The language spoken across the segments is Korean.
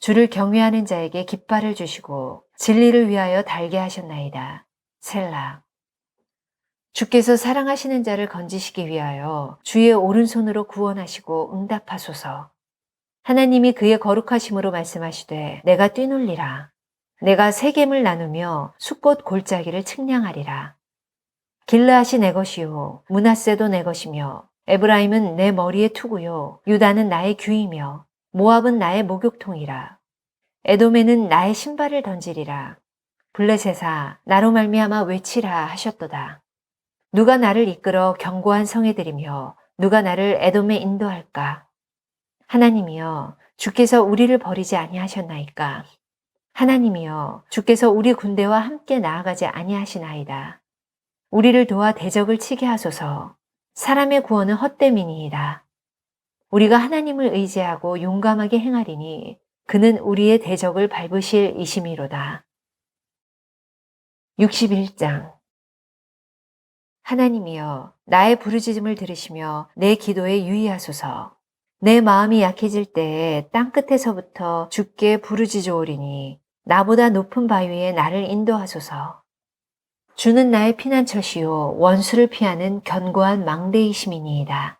주를 경외하는 자에게 깃발을 주시고 진리를 위하여 달게 하셨나이다. 셀라. 주께서 사랑하시는 자를 건지시기 위하여 주의 오른손으로 구원하시고 응답하소서. 하나님이 그의 거룩하심으로 말씀하시되 내가 뛰놀리라. 내가 세겜을 나누며 숫꽃 골짜기를 측량하리라. 길르앗이 내 것이요 문하세도 내 것이며 에브라임은 내 머리의 투구요 유다는 나의 귀이며 모압은 나의 목욕통이라. 에돔에는 나의 신발을 던지리라. 블레셋아 나로 말미암아 외치라 하셨도다. 누가 나를 이끌어 견고한 성에 들이며 누가 나를 에돔에 인도할까? 하나님이여 주께서 우리를 버리지 아니하셨나이까? 하나님이여 주께서 우리 군대와 함께 나아가지 아니하시나이다. 우리를 도와 대적을 치게 하소서. 사람의 구원은 헛됨이니이다. 우리가 하나님을 의지하고 용감하게 행하리니 그는 우리의 대적을 밟으실 이심이로다. 61장 하나님이여 나의 부르짖음을 들으시며 내 기도에 유의하소서. 내 마음이 약해질 때에 땅끝에서부터 주께 부르짖어오리니 나보다 높은 바위에 나를 인도하소서. 주는 나의 피난처시요 원수를 피하는 견고한 망대이심이니이다.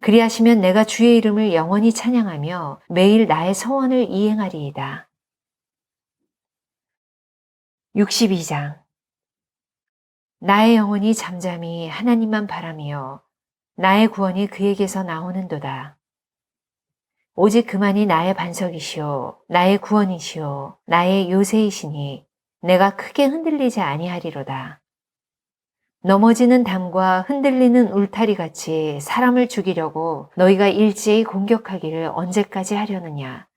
그리하시면 내가 주의 이름을 영원히 찬양하며 매일 나의 서원을 이행하리이다. 62장 나의 영혼이 잠잠히 하나님만 바라며 나의 구원이 그에게서 나오는도다. 오직 그만이 나의 반석이시오, 나의 구원이시오, 나의 요새이시니 내가 크게 흔들리지 아니하리로다. 넘어지는 담과 흔들리는 울타리 같이 사람을 죽이려고 너희가 일제히 공격하기를 언제까지 하려느냐.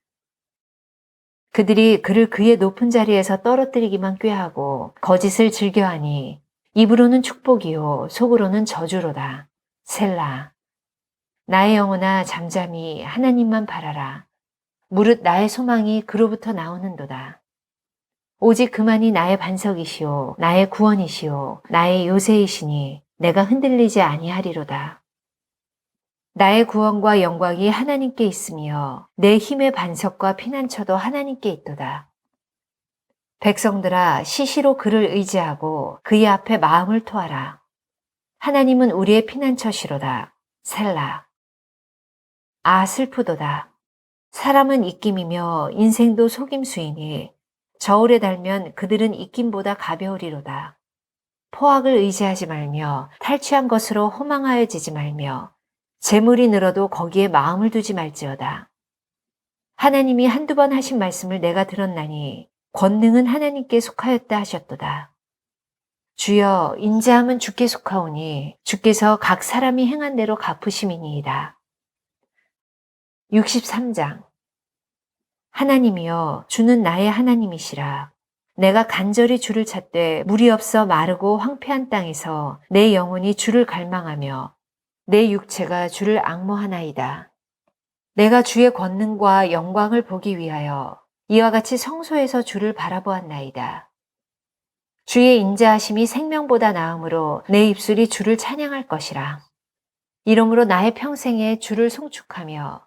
그들이 그를 그의 높은 자리에서 떨어뜨리기만 꾀하고 거짓을 즐겨하니 입으로는 축복이요 속으로는 저주로다. 셀라. 나의 영혼아 잠잠히 하나님만 바라라. 무릇 나의 소망이 그로부터 나오는도다. 오직 그만이 나의 반석이시오, 나의 구원이시오, 나의 요새이시니 내가 흔들리지 아니하리로다. 나의 구원과 영광이 하나님께 있으며 내 힘의 반석과 피난처도 하나님께 있도다. 백성들아 시시로 그를 의지하고 그의 앞에 마음을 토하라. 하나님은 우리의 피난처시로다. 셀라. 아 슬프도다. 사람은 입김이며 인생도 속임수이니 저울에 달면 그들은 입김보다 가벼우리로다. 포악을 의지하지 말며 탈취한 것으로 호망하여지지 말며 재물이 늘어도 거기에 마음을 두지 말지어다. 하나님이 한두 번 하신 말씀을 내가 들었나니 권능은 하나님께 속하였다 하셨도다. 주여 인자함은 주께 속하오니 주께서 각 사람이 행한 대로 갚으심이니이다. 63장 하나님이여 주는 나의 하나님이시라. 내가 간절히 주를 찾되 물이 없어 마르고 황폐한 땅에서 내 영혼이 주를 갈망하며 내 육체가 주를 악모하나이다. 내가 주의 권능과 영광을 보기 위하여 이와 같이 성소에서 주를 바라보았나이다. 주의 인자하심이 생명보다 나음으로 내 입술이 주를 찬양할 것이라. 이러므로 나의 평생에 주를 송축하며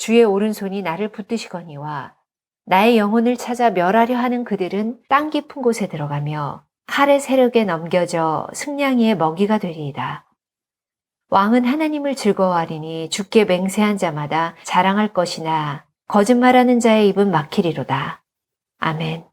주의 오른손이 나를 붙드시거니와 나의 영혼을 찾아 멸하려 하는 그들은 땅 깊은 곳에 들어가며 칼의 세력에 넘겨져 승냥이의 먹이가 되리이다. 왕은 하나님을 즐거워하리니 주께 맹세한 자마다 자랑할 것이나 거짓말하는 자의 입은 막히리로다. 아멘.